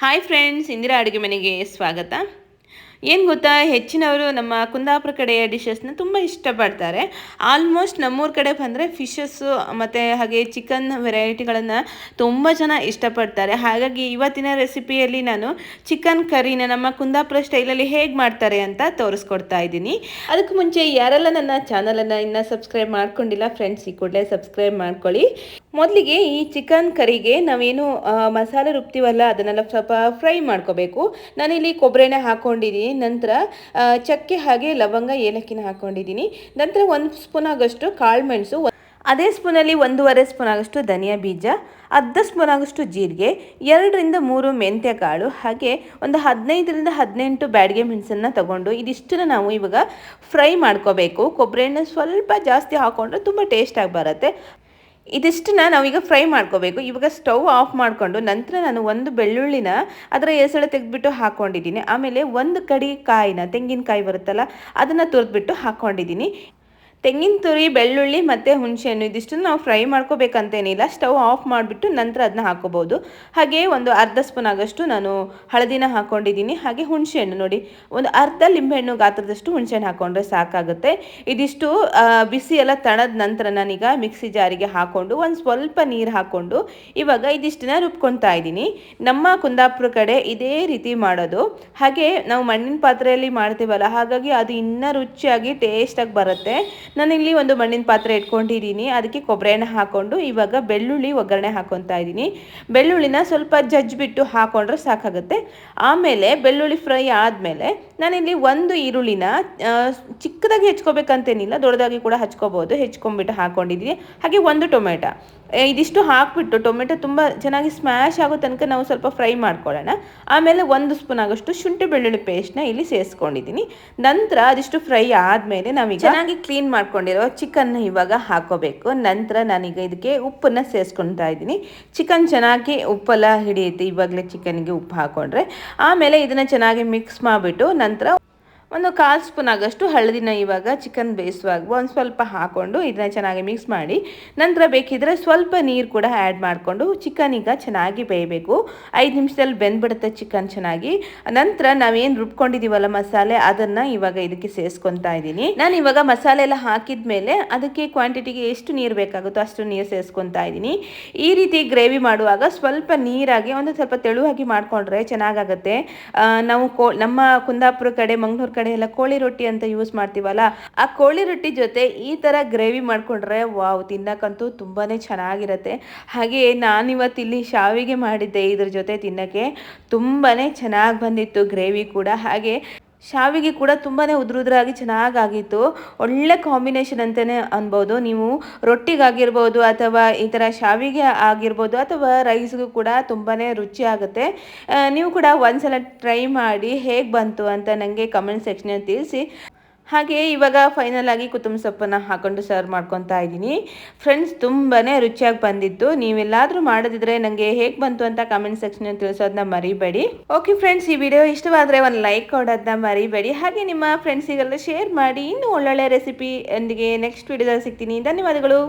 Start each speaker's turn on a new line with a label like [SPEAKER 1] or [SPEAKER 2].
[SPEAKER 1] Hi friends Indira ಅಡುಗೆ ಮನೆಗೆ ಸ್ವಾಗತ. ಏನು ಗೊತ್ತಾ, ಹೆಚ್ಚಿನವರು ನಮ್ಮ ಕುಂದಾಪುರ ಕಡೆಯ ಡಿಶಸ್ನ ತುಂಬ ಇಷ್ಟಪಡ್ತಾರೆ. ಆಲ್ಮೋಸ್ಟ್ ನಮ್ಮೂರ ಕಡೆ ಬಂದರೆ ಫಿಶಸ್ಸು ಮತ್ತು ಹಾಗೆ ಚಿಕನ್ ವೆರೈಟಿಗಳನ್ನು ತುಂಬ ಜನ ಇಷ್ಟಪಡ್ತಾರೆ. ಹಾಗಾಗಿ ಇವತ್ತಿನ ರೆಸಿಪಿಯಲ್ಲಿ ನಾನು ಚಿಕನ್ ಕರಿನ ನಮ್ಮ ಕುಂದಾಪುರ ಸ್ಟೈಲಲ್ಲಿ ಹೇಗೆ ಮಾಡ್ತಾರೆ ಅಂತ ತೋರಿಸ್ಕೊಡ್ತಾ ಇದ್ದೀನಿ. ಅದಕ್ಕೆ ಮುಂಚೆ ಯಾರೆಲ್ಲ ನನ್ನ ಚಾನಲನ್ನು ಇನ್ನೂ ಸಬ್ಸ್ಕ್ರೈಬ್ ಮಾಡ್ಕೊಂಡಿಲ್ಲ ಫ್ರೆಂಡ್ಸ್ ಈ ಕೂಡಲೇ ಸಬ್ಸ್ಕ್ರೈಬ್ ಮಾಡ್ಕೊಳ್ಳಿ. ಮೊದಲಿಗೆ ಈ ಚಿಕನ್ ಕರಿಗೆ ನಾವೇನು ಮಸಾಲೆ ರುಬ್ತೀವಲ್ಲ, ಅದನ್ನೆಲ್ಲ ಸ್ವಲ್ಪ ಫ್ರೈ ಮಾಡ್ಕೋಬೇಕು. ನಾನಿಲ್ಲಿ ಕೊಬ್ಬರಿ ಎಣ್ಣೆ ಹಾಕ್ಕೊಂಡಿದ್ದೀನಿ ನಂತರ ಚಕ್ಕೆ ಹಾಗೆ ಲವಂಗ, ಏಲಕ್ಕಿನ ಹಾಕ್ಕೊಂಡಿದ್ದೀನಿ ನಂತರ ಒಂದು ಸ್ಪೂನ್ ಆಗಷ್ಟು ಕಾಳು ಮೆಣಸು ಅದೇ ಸ್ಪೂನಲ್ಲಿ ಒಂದೂವರೆ ಸ್ಪೂನ್ ಆಗಷ್ಟು ಧನಿಯಾ ಬೀಜ, ಅರ್ಧ ಸ್ಪೂನ್ ಆಗಷ್ಟು ಜೀರಿಗೆ, ಎರಡರಿಂದ ಮೂರು ಮೆಂತ್ಯ ಕಾಳು ಹಾಗೆ ಒಂದು ಹದಿನೈದರಿಂದ ಹದಿನೆಂಟು ಬ್ಯಾಡಿಗೆ ಮೆಣಸನ್ನು ತಗೊಂಡು ಇದಿಷ್ಟನ್ನು ನಾವು ಇವಾಗ ಫ್ರೈ ಮಾಡ್ಕೋಬೇಕು. ಕೊಬ್ಬರಿ ಎಣ್ಣೆ ಸ್ವಲ್ಪ ಜಾಸ್ತಿ ಹಾಕ್ಕೊಂಡ್ರೆ ತುಂಬ ಟೇಸ್ಟಾಗಿ ಬರುತ್ತೆ. ಇದಿಷ್ಟನ್ನ ನಾವೀಗ ಫ್ರೈ ಮಾಡ್ಕೋಬೇಕು. ಇವಾಗ ಸ್ಟವ್ ಆಫ್ ಮಾಡಿಕೊಂಡು ನಂತರ ನಾನು ಒಂದು ಬೆಳ್ಳುಳ್ಳಿನ ಅದರ ಎಸಳೆ ತೆಗೆದ್ಬಿಟ್ಟು ಹಾಕ್ಕೊಂಡಿದ್ದೀನಿ ಆಮೇಲೆ ಒಂದು ಕಡಿ ಕಾಯಿನ, ತೆಂಗಿನಕಾಯಿ ಬರುತ್ತಲ್ಲ, ಅದನ್ನು ತುರಿದ್ಬಿಟ್ಟು ಹಾಕ್ಕೊಂಡಿದ್ದೀನಿ ತೆಂಗಿನ ತುರಿ, ಬೆಳ್ಳುಳ್ಳಿ ಮತ್ತು ಹುಣಸೆಹಣ್ಣು ಇದಿಷ್ಟನ್ನು ನಾವು ಫ್ರೈ ಮಾಡ್ಕೋಬೇಕಂತೇನಿಲ್ಲ. ಸ್ಟವ್ ಆಫ್ ಮಾಡಿಬಿಟ್ಟು ನಂತರ ಅದನ್ನ ಹಾಕೋಬೋದು ಹಾಗೆ ಒಂದು ಅರ್ಧ ಸ್ಪೂನ್ ಆಗಷ್ಟು ನಾನು ಹಳದಿನ ಹಾಕ್ಕೊಂಡಿದ್ದೀನಿ ಹಾಗೆ ಹುಣಸೆಹಣ್ಣು ನೋಡಿ, ಒಂದು ಅರ್ಧ ಲಿಂಬೆಹಣ್ಣು ಗಾತ್ರದಷ್ಟು ಹುಣಸೆಹಣ್ಣು ಹಾಕ್ಕೊಂಡ್ರೆ ಸಾಕಾಗುತ್ತೆ. ಇದಿಷ್ಟು ಬಿಸಿ ಎಲ್ಲ ತಣದ ನಂತರ ನಾನೀಗ ಮಿಕ್ಸಿ ಜಾರಿಗೆ ಹಾಕ್ಕೊಂಡು ಒಂದು ಸ್ವಲ್ಪ ನೀರು ಹಾಕ್ಕೊಂಡು ಇವಾಗ ಇದಿಷ್ಟನ್ನ ರುಬ್ಕೊತಾ ಇದ್ದೀನಿ. ನಮ್ಮ ಕುಂದಾಪುರ ಕಡೆ ಇದೇ ರೀತಿ ಮಾಡೋದು. ಹಾಗೆ ನಾವು ಮಣ್ಣಿನ ಪಾತ್ರೆಯಲ್ಲಿ ಮಾಡ್ತೀವಲ್ಲ, ಹಾಗಾಗಿ ಅದು ಇನ್ನೂ ರುಚಿಯಾಗಿ ಟೇಸ್ಟಾಗಿ ಬರುತ್ತೆ. ನಾನಿಲ್ಲಿ ಒಂದು ಮಣ್ಣಿನ ಪಾತ್ರೆ ಇಟ್ಕೊಂಡಿದ್ದೀನಿ. ಅದಕ್ಕೆ ಕೊಬ್ಬರಿ ಎಣ್ಣೆ ಹಾಕ್ಕೊಂಡು ಇವಾಗ ಬೆಳ್ಳುಳ್ಳಿ ಒಗ್ಗರಣೆ ಹಾಕೊತಾ ಇದ್ದೀನಿ. ಬೆಳ್ಳುಳ್ಳಿನ ಸ್ವಲ್ಪ ಜಜ್ಜಿಬಿಟ್ಟು ಹಾಕೊಂಡ್ರೆ ಸಾಕಾಗುತ್ತೆ. ಆಮೇಲೆ ಬೆಳ್ಳುಳ್ಳಿ ಫ್ರೈ ಆದಮೇಲೆ ನಾನಿಲ್ಲಿ ಒಂದು ಈರುಳ್ಳಿನ ಚಿಕ್ಕದಾಗಿ ಹೆಚ್ಕೋಬೇಕಂತೇನಿಲ್ಲ, ದೊಡ್ಡದಾಗಿ ಕೂಡ ಹಚ್ಕೋಬೋದು ಹೆಚ್ಕೊಂಡ್ಬಿಟ್ಟು ಹಾಕ್ಕೊಂಡಿದ್ದೀನಿ ಹಾಗೆ ಒಂದು ಟೊಮೆಟೊ. ಇದಿಷ್ಟು ಹಾಕ್ಬಿಟ್ಟು, ಟೊಮೆಟೊ ತುಂಬ ಚೆನ್ನಾಗಿ ಸ್ಮ್ಯಾಶ್ ಆಗೋ ತನಕ ನಾವು ಸ್ವಲ್ಪ ಫ್ರೈ ಮಾಡ್ಕೊಳ್ಳೋಣ. ಆಮೇಲೆ ಒಂದು ಸ್ಪೂನ್ ಆಗೋಷ್ಟು ಶುಂಠಿ ಬೆಳ್ಳುಳ್ಳಿ ಪೇಸ್ಟ್ನ ಇಲ್ಲಿ ಸೇರಿಸ್ಕೊಂಡಿದ್ದೀನಿ ನಂತರ ಅದಿಷ್ಟು ಫ್ರೈ ಆದಮೇಲೆ ನಾವೀಗ ಚೆನ್ನಾಗಿ ಕ್ಲೀನ್ ಮಾಡ್ಕೊಂಡಿರೋ ಚಿಕನ್ನ ಇವಾಗ ಹಾಕೋಬೇಕು. ನಂತರ ನಾನೀಗ ಇದಕ್ಕೆ ಉಪ್ಪನ್ನು ಸೇರಿಸ್ಕೊಳ್ತಾ ಇದ್ದೀನಿ. ಚಿಕನ್ ಚೆನ್ನಾಗಿ ಉಪ್ಪೆಲ್ಲ ಹಿಡಿಯುತ್ತೆ, ಇವಾಗಲೇ ಚಿಕನ್ಗೆ ಉಪ್ಪು ಹಾಕ್ಕೊಂಡ್ರೆ ಆಮೇಲೆ ಇದನ್ನು ಚೆನ್ನಾಗಿ ಮಿಕ್ಸ್ ಮಾಡಿಬಿಟ್ಟು ನಂತರ ಒಂದು ಕಾಲು ಸ್ಪೂನ್ ಆಗಷ್ಟು ಹಳದಿನ ಇವಾಗ ಚಿಕನ್ ಬೇಯಿಸುವಾಗ ಒಂದು ಸ್ವಲ್ಪ ಹಾಕ್ಕೊಂಡು ಇದನ್ನ ಚೆನ್ನಾಗಿ ಮಿಕ್ಸ್ ಮಾಡಿ. ನಂತರ ಬೇಕಿದ್ರೆ ಸ್ವಲ್ಪ ನೀರು ಕೂಡ ಆ್ಯಡ್ ಮಾಡಿಕೊಂಡು ಚಿಕನ್ ಈಗ ಚೆನ್ನಾಗಿ ಬೇಯಬೇಕು. ಐದು ನಿಮಿಷದಲ್ಲಿ ಬೆಂದ್ಬಿಡುತ್ತೆ ಚಿಕನ್ ಚೆನ್ನಾಗಿ. ನಂತರ ನಾವೇನು ರುಬ್ಕೊಂಡಿದ್ದೀವಲ್ಲ ಮಸಾಲೆ, ಅದನ್ನು ಇವಾಗ ಇದಕ್ಕೆ ಸೇರಿಸ್ಕೊತಾ ಇದ್ದೀನಿ. ನಾನು ಇವಾಗ ಮಸಾಲೆ ಎಲ್ಲ ಹಾಕಿದ ಮೇಲೆ ಅದಕ್ಕೆ ಕ್ವಾಂಟಿಟಿಗೆ ಎಷ್ಟು ನೀರು ಬೇಕಾಗುತ್ತೋ ಅಷ್ಟು ನೀರು ಸೇರಿಸ್ಕೊತಾ ಇದ್ದೀನಿ. ಈ ರೀತಿ ಗ್ರೇವಿ ಮಾಡುವಾಗ ಸ್ವಲ್ಪ ನೀರಾಗಿ ಒಂದು ಸ್ವಲ್ಪ ತೆಳುವಾಗಿ ಮಾಡಿಕೊಂಡ್ರೆ ಚೆನ್ನಾಗಾಗುತ್ತೆ. ನಾವು ನಮ್ಮ ಕುಂದಾಪುರ ಕಡೆ, ಮಂಗಳೂರು ಕಡೆ ಎಲ್ಲ ಕೋಳಿ ರೊಟ್ಟಿ ಅಂತ ಯೂಸ್ ಮಾಡ್ತೀವಲ್ಲ, ಆ ಕೋಳಿ ರೊಟ್ಟಿ ಜೊತೆ ಈ ಥರ ಗ್ರೇವಿ ಮಾಡ್ಕೊಂಡ್ರೆ ವಾವ್ ತಿನ್ನಕ್ಕಂತೂ ತುಂಬಾ ಚೆನ್ನಾಗಿರುತ್ತೆ. ಹಾಗೆ ನಾನಿವತ್ತು ಇಲ್ಲಿ ಶಾವಿಗೆ ಮಾಡಿದ್ದೆ ಇದ್ರ ಜೊತೆ ತಿನ್ನಕ್ಕೆ ತುಂಬಾ ಚೆನ್ನಾಗಿ ಬಂದಿತ್ತು ಗ್ರೇವಿ ಕೂಡ. ಹಾಗೆ ಶಾವಿಗೆ ಕೂಡ ತುಂಬಾ ಉದ್ರುದ್ರಾಗಿ ಚೆನ್ನಾಗಾಗಿತ್ತು. ಒಳ್ಳೆ ಕಾಂಬಿನೇಷನ್ ಅಂತಲೇ ಅನ್ಬೋದು. ನೀವು ರೊಟ್ಟಿಗಾಗಿರ್ಬೋದು ಅಥವಾ ಈ ಥರ ಶಾವಿಗೆ ಆಗಿರ್ಬೋದು ಅಥವಾ ರೈಸ್ಗೂ ಕೂಡ ತುಂಬಾ ರುಚಿ ಆಗುತ್ತೆ ನೀವು ಕೂಡ ಒಂದ್ಸಲ ಟ್ರೈ ಮಾಡಿ ಹೇಗೆ ಬಂತು ಅಂತ ನನಗೆ ಕಮೆಂಟ್ ಸೆಕ್ಷನಲ್ಲಿ ತಿಳಿಸಿ. ಹಾಗೆ ಇವಾಗ ಫೈನಲ್ ಆಗಿ ಕುತುಂಬ ಸೊಪ್ಪನ್ನು ಹಾಕೊಂಡು ಸರ್ವ್ ಮಾಡ್ಕೊತಾ ಇದ್ದೀನಿ. ಫ್ರೆಂಡ್ಸ್ ತುಂಬಾ ರುಚಿಯಾಗಿ ಬಂದಿತ್ತು. ನೀವೆಲ್ಲಾದರೂ ಮಾಡೋದಿದ್ರೆ ನನಗೆ ಹೇಗೆ ಬಂತು ಅಂತ ಕಮೆಂಟ್ ಸೆಕ್ಷನ್ ತಿಳಿಸೋದನ್ನ ಮರಿಬೇಡಿ. ಓಕೆ ಫ್ರೆಂಡ್ಸ್ ಈ ವಿಡಿಯೋ ಇಷ್ಟವಾದರೆ ಒಂದು ಲೈಕ್ ಕೊಡೋದನ್ನ ಮರಿಬೇಡಿ. ಹಾಗೆ ನಿಮ್ಮ ಫ್ರೆಂಡ್ಸಿಗೆಲ್ಲ ಶೇರ್ ಮಾಡಿ ಇನ್ನೂ ಒಳ್ಳೊಳ್ಳೆ ರೆಸಿಪಿ ಎಂದಿಗೆ ನೆಕ್ಸ್ಟ್ ವಿಡಿಯೋದಲ್ಲಿ ಸಿಗ್ತೀನಿ. ಧನ್ಯವಾದಗಳು.